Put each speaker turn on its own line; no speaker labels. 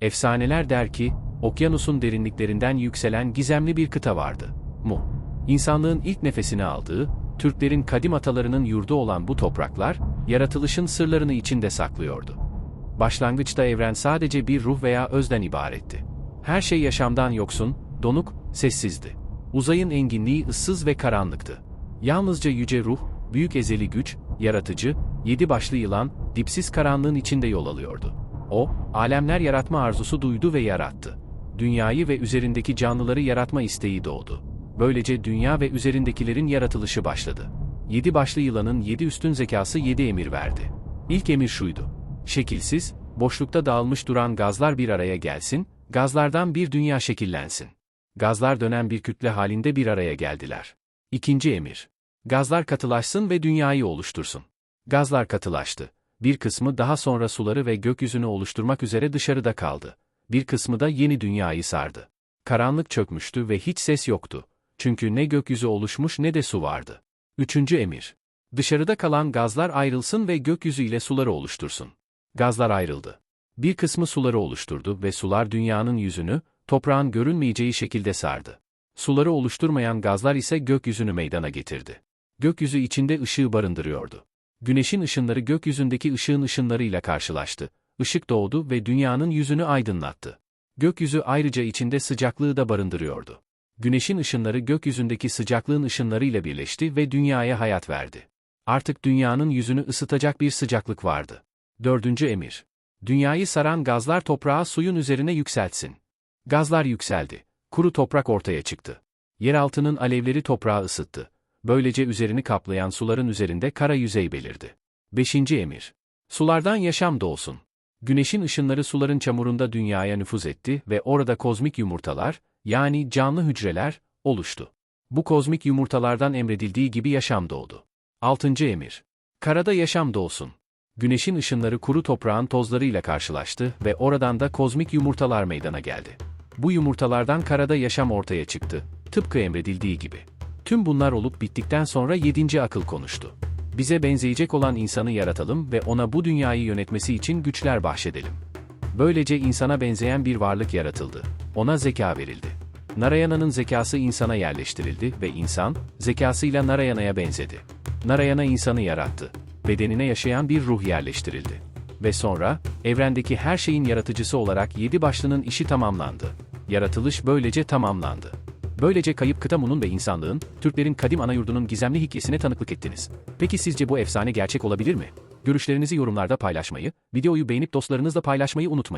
Efsaneler der ki, okyanusun derinliklerinden yükselen gizemli bir kıta vardı. Mu. İnsanlığın ilk nefesini aldığı, Türklerin kadim atalarının yurdu olan bu topraklar, yaratılışın sırlarını içinde saklıyordu. Başlangıçta evren sadece bir ruh veya özden ibaretti. Her şey yaşamdan yoksun, donuk, sessizdi. Uzayın enginliği ıssız ve karanlıktı. Yalnızca yüce ruh, büyük ezeli güç, yaratıcı, yedi başlı yılan, dipsiz karanlığın içinde yol alıyordu. O, alemler yaratma arzusu duydu ve yarattı. Dünyayı ve üzerindeki canlıları yaratma isteği doğdu. Böylece dünya ve üzerindekilerin yaratılışı başladı. Yedi başlı yılanın yedi üstün zekası yedi emir verdi. İlk emir şuydu. Şekilsiz, boşlukta dağılmış duran gazlar bir araya gelsin, gazlardan bir dünya şekillensin. Gazlar dönen bir kütle halinde bir araya geldiler. İkinci emir. Gazlar katılaşsın ve dünyayı oluştursun. Gazlar katılaştı. Bir kısmı daha sonra suları ve gökyüzünü oluşturmak üzere dışarıda kaldı. Bir kısmı da yeni dünyayı sardı. Karanlık çökmüştü ve hiç ses yoktu. Çünkü ne gökyüzü oluşmuş ne de su vardı. Üçüncü emir. Dışarıda kalan gazlar ayrılsın ve gökyüzü ile suları oluştursun. Gazlar ayrıldı. Bir kısmı suları oluşturdu ve sular dünyanın yüzünü, toprağın görünmeyeceği şekilde sardı. Suları oluşturmayan gazlar ise gökyüzünü meydana getirdi. Gökyüzü içinde ışığı barındırıyordu. Güneşin ışınları gökyüzündeki ışığın ışınlarıyla karşılaştı. Işık doğdu ve dünyanın yüzünü aydınlattı. Gökyüzü ayrıca içinde sıcaklığı da barındırıyordu. Güneşin ışınları gökyüzündeki sıcaklığın ışınlarıyla birleşti ve dünyaya hayat verdi. Artık dünyanın yüzünü ısıtacak bir sıcaklık vardı. Dördüncü emir. Dünyayı saran gazlar toprağı suyun üzerine yükseltsin. Gazlar yükseldi. Kuru toprak ortaya çıktı. Yeraltının alevleri toprağı ısıttı. Böylece üzerini kaplayan suların üzerinde kara yüzey belirdi. Beşinci emir. Sulardan yaşam doğsun. Güneşin ışınları suların çamurunda dünyaya nüfuz etti ve orada kozmik yumurtalar, yani canlı hücreler, oluştu. Bu kozmik yumurtalardan emredildiği gibi yaşam doğdu. Altıncı emir. Karada yaşam doğsun. Güneşin ışınları kuru toprağın tozlarıyla karşılaştı ve oradan da kozmik yumurtalar meydana geldi. Bu yumurtalardan karada yaşam ortaya çıktı, tıpkı emredildiği gibi. Tüm bunlar olup bittikten sonra yedinci akıl konuştu. Bize benzeyecek olan insanı yaratalım ve ona bu dünyayı yönetmesi için güçler bahşedelim. Böylece insana benzeyen bir varlık yaratıldı. Ona zeka verildi. Narayana'nın zekası insana yerleştirildi ve insan, zekasıyla Narayana'ya benzedi. Narayana insanı yarattı. Bedenine yaşayan bir ruh yerleştirildi. Ve sonra, evrendeki her şeyin yaratıcısı olarak yedi başlının işi tamamlandı. Yaratılış böylece tamamlandı. Böylece kayıp kıtamunun ve insanlığın, Türklerin kadim anayurdunun gizemli hikayesine tanıklık ettiniz. Peki sizce bu efsane gerçek olabilir mi? Görüşlerinizi yorumlarda paylaşmayı, videoyu beğenip dostlarınızla paylaşmayı unutmayın.